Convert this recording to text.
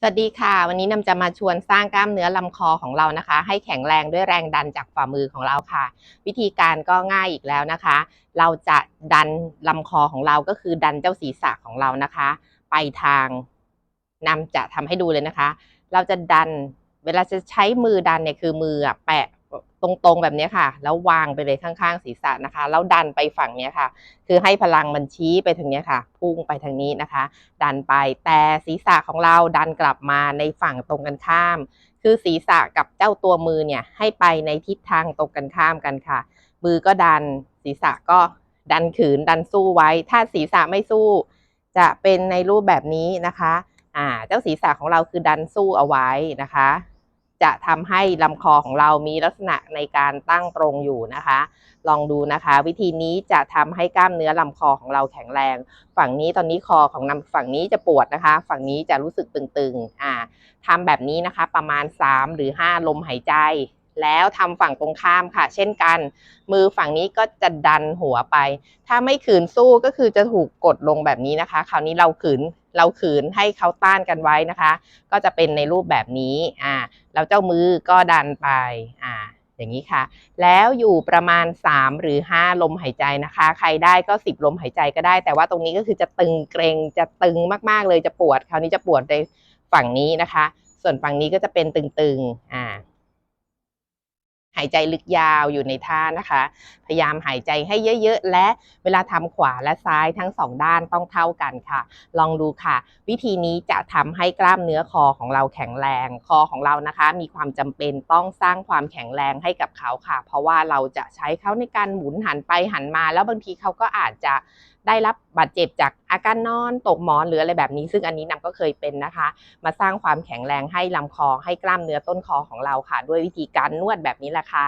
สวัสดีค่ะ วันนี้นำจะมาชวนสร้างกล้ามเนื้อลำคอของเรานะคะ ให้แข็งแรงด้วยแรงดันจากฝ่ามือของเราค่ะ วิธีการก็ง่ายอีกแล้วนะคะ เราจะดันลำคอของเราก็คือดันเจ้าศีรษะของเรานะคะ ไปทางนำจะทำให้ดูเลยนะคะ เราจะดันเวลาจะใช้มือดันเนี่ยคือมือแปะ ตรงๆแบบนี้ค่ะ แล้ววางไปเลยข้างๆศีรษะนะคะ แล้วดันไปฝั่งนี้ค่ะ คือให้พลังมันชี้ไปทางนี้ค่ะ พุ่งไปทางนี้นะคะ ดันไปแต่ศีรษะของเราดันกลับมาในฝั่งตรงกันข้าม คือศีรษะกับเจ้าตัวมือเนี่ยให้ไปในทิศทางตรงกันข้ามกันค่ะ มือก็ดันศีรษะก็ดันขืนดันสู้ไว้ ถ้าศีรษะไม่สู้ จะเป็นในรูปแบบนี้นะคะอ่าเจ้าศีรษะของเราคือดันสู้เอาไว้นะคะ จะทำให้ลำคอของเรามีลักษณะในการตั้งตรงอยู่นะคะ ลองดูนะคะ วิธีนี้จะทำให้กล้ามเนื้อลำคอของเราแข็งแรง ฝั่งนี้ตอนนี้คอของนำฝั่งนี้จะปวดนะคะ ฝั่งนี้จะรู้สึกตึงๆอ่าทำแบบนี้นะคะประมาณ 3 หรือ 5 ลมหายใจ แล้วทำฝั่งตรงข้ามค่ะ เช่นกัน มือฝั่งนี้ก็จะดันหัวไป ถ้าไม่ขืนสู้ก็คือจะถูกกดลงแบบนี้นะคะ คราวนี้เราขืนเราขืนให้เขาต้านกันไว้นะคะ ก็จะเป็นในรูปแบบนี้อ่าแล้วเจ้ามือก็ดันไปอ่าอย่างนี้ค่ะ แล้วอยู่ประมาณ 3 หรือ 5 ลมหายใจนะคะ ใครได้ก็ 10 ลมหายใจก็ได้ แต่ว่าตรงนี้ก็คือจะตึงเกรงจะตึงมากๆเลยจะปวด คราวนี้จะปวดในฝั่งนี้นะคะ ส่วนฝั่งนี้ก็จะเป็นตึงๆอ่า หายใจลึกยาวอยู่ในท่านะคะ พยายามหายใจให้เยอะๆ และเวลาทำขวาและซ้ายทั้งสองด้านต้องเท่ากันค่ะ ลองดูค่ะ วิธีนี้จะทำให้กล้ามเนื้อคอของเราแข็งแรง คอของเรานะคะ มีความจำเป็นต้องสร้างความแข็งแรงให้กับเขาค่ะ เพราะว่าเราจะใช้เขาในการหมุนหันไปหันมา แล้วบางทีเขาก็อาจจะได้รับบาดเจ็บจากอาการนอนตกหมอนหรืออะไรแบบนี้ ซึ่งอันนี้นำก็เคยเป็นนะคะ มาสร้างความแข็งแรงให้ลำคอให้กล้ามเนื้อต้นคอของเราค่ะ ด้วยวิธีการนวดแบบนี้แหละค่ะ